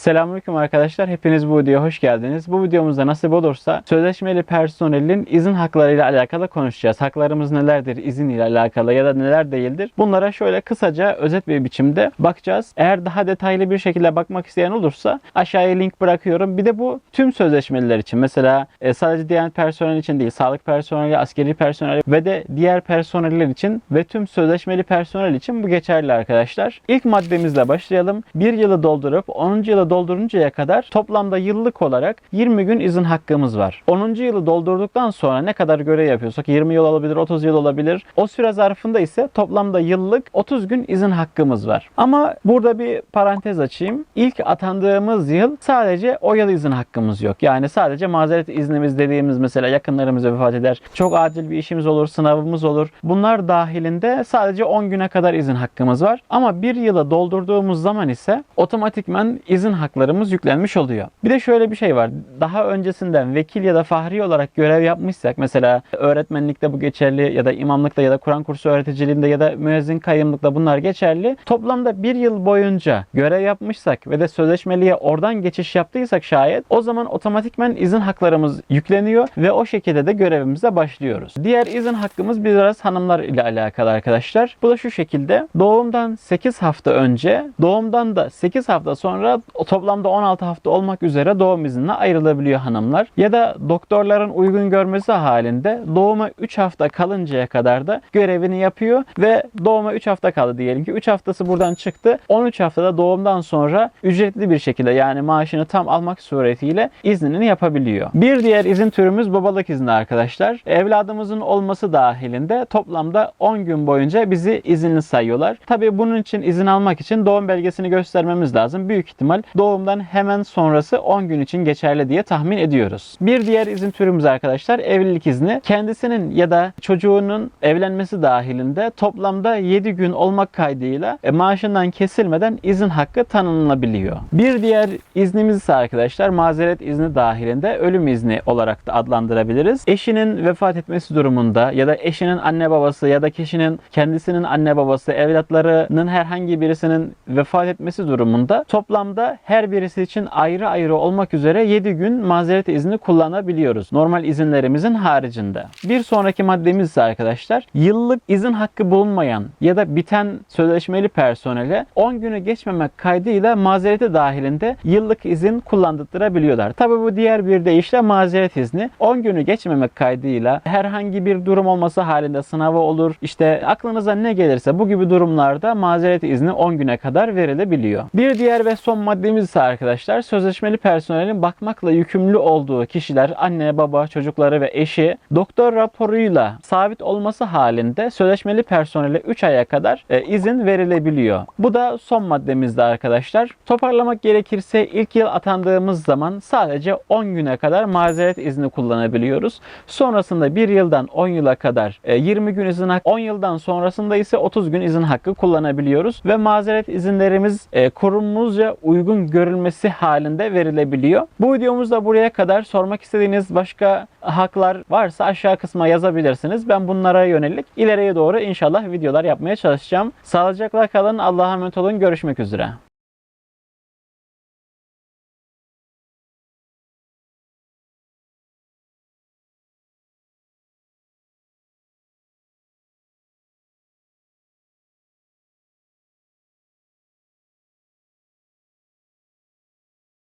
Selamünaleyküm arkadaşlar. Hepiniz bu videoya hoş geldiniz. Bu videomuzda nasip olursa sözleşmeli personelin izin haklarıyla alakalı konuşacağız. Haklarımız nelerdir izin ile alakalı ya da neler değildir? Bunlara şöyle kısaca özet bir biçimde bakacağız. Eğer daha detaylı bir şekilde bakmak isteyen olursa aşağıya link bırakıyorum. Bir de bu tüm sözleşmeliler için mesela e, sadece diğer personel için değil, sağlık personeli, askeri personel ve de diğer personeller için ve tüm sözleşmeli personel için bu geçerli arkadaşlar. İlk maddemizle başlayalım. Bir yılı doldurup 10. yılı dolduruncaya kadar toplamda yıllık olarak 20 gün izin hakkımız var. 10. yılı doldurduktan sonra ne kadar görev yapıyorsak 20 yıl olabilir, 30 yıl olabilir. O süre zarfında ise toplamda yıllık 30 gün izin hakkımız var. Ama burada bir parantez açayım. İlk atandığımız yıl sadece o yıl izin hakkımız yok. Yani sadece mazeret iznimiz dediğimiz mesela yakınlarımız vefat eder. Çok acil bir işimiz olur, sınavımız olur. Bunlar dahilinde sadece 10 güne kadar izin hakkımız var. Ama bir yılı doldurduğumuz zaman ise otomatikman izin haklarımız yüklenmiş oluyor. Bir de şöyle bir şey var. Daha öncesinden vekil ya da fahri olarak görev yapmışsak mesela öğretmenlikte bu geçerli ya da imamlıkta ya da Kur'an kursu öğreticiliğinde ya da müezzin kayyımlıkta bunlar geçerli. Toplamda bir yıl boyunca görev yapmışsak ve de sözleşmeliye oradan geçiş yaptıysak şayet o zaman otomatikman izin haklarımız yükleniyor ve o şekilde de görevimize başlıyoruz. Diğer izin hakkımız biraz hanımlar ile alakalı arkadaşlar. Bu da şu şekilde doğumdan 8 hafta önce doğumdan da 8 hafta sonra toplamda 16 hafta olmak üzere doğum iznine ayrılabiliyor hanımlar. Ya da doktorların uygun görmesi halinde doğuma 3 hafta kalıncaya kadar da görevini yapıyor ve doğuma 3 hafta kaldı diyelim ki 3 haftası buradan çıktı. 13 haftada doğumdan sonra ücretli bir şekilde yani maaşını tam almak suretiyle iznini yapabiliyor. Bir diğer izin türümüz babalık izni arkadaşlar. Evladımızın olması dahilinde toplamda 10 gün boyunca bizi izinli sayıyorlar. Tabii bunun için izin almak için doğum belgesini göstermemiz lazım. Büyük ihtimal doğumdan hemen sonrası 10 gün için geçerli diye tahmin ediyoruz. Bir diğer izin türümüz arkadaşlar evlilik izni. Kendisinin ya da çocuğunun evlenmesi dahilinde toplamda 7 gün olmak kaydıyla e, maaşından kesilmeden izin hakkı tanınabiliyor. Bir diğer iznimiz ise arkadaşlar mazeret izni dahilinde ölüm izni olarak da adlandırabiliriz. Eşinin vefat etmesi durumunda ya da eşinin anne babası ya da kişinin kendisinin anne babası evlatlarının herhangi birisinin vefat etmesi durumunda toplamda her birisi için ayrı ayrı olmak üzere 7 gün mazeret izni kullanabiliyoruz. Normal izinlerimizin haricinde. Bir sonraki maddemiz ise arkadaşlar yıllık izin hakkı bulunmayan ya da biten sözleşmeli personele 10 günü geçmemek kaydıyla mazereti dahilinde yıllık izin kullandırabiliyorlar. Tabi bu diğer bir deyişle mazeret izni 10 günü geçmemek kaydıyla herhangi bir durum olması halinde sınavı olur. İşte aklınıza ne gelirse bu gibi durumlarda mazeret izni 10 güne kadar verilebiliyor. Bir diğer ve son maddemiz ise arkadaşlar sözleşmeli personelin bakmakla yükümlü olduğu kişiler anne, baba, çocukları ve eşi doktor raporuyla sabit olması halinde sözleşmeli personele 3 aya kadar e, izin verilebiliyor. Bu da son maddemizde arkadaşlar. Toparlamak gerekirse ilk yıl atandığımız zaman sadece 10 güne kadar mazeret izni kullanabiliyoruz. Sonrasında 1 yıldan 10 yıla kadar e, 20 gün izin hakkı, 10 yıldan sonrasında ise 30 gün izin hakkı kullanabiliyoruz ve mazeret izinlerimiz e, kurumumuzca uygun görülmesi halinde verilebiliyor. Bu videomuzda buraya kadar sormak istediğiniz başka haklar varsa aşağı kısma yazabilirsiniz. Ben bunlara yönelik ileriye doğru inşallah videolar yapmaya çalışacağım. Sağlıcakla kalın. Allah'a emanet olun. Görüşmek üzere.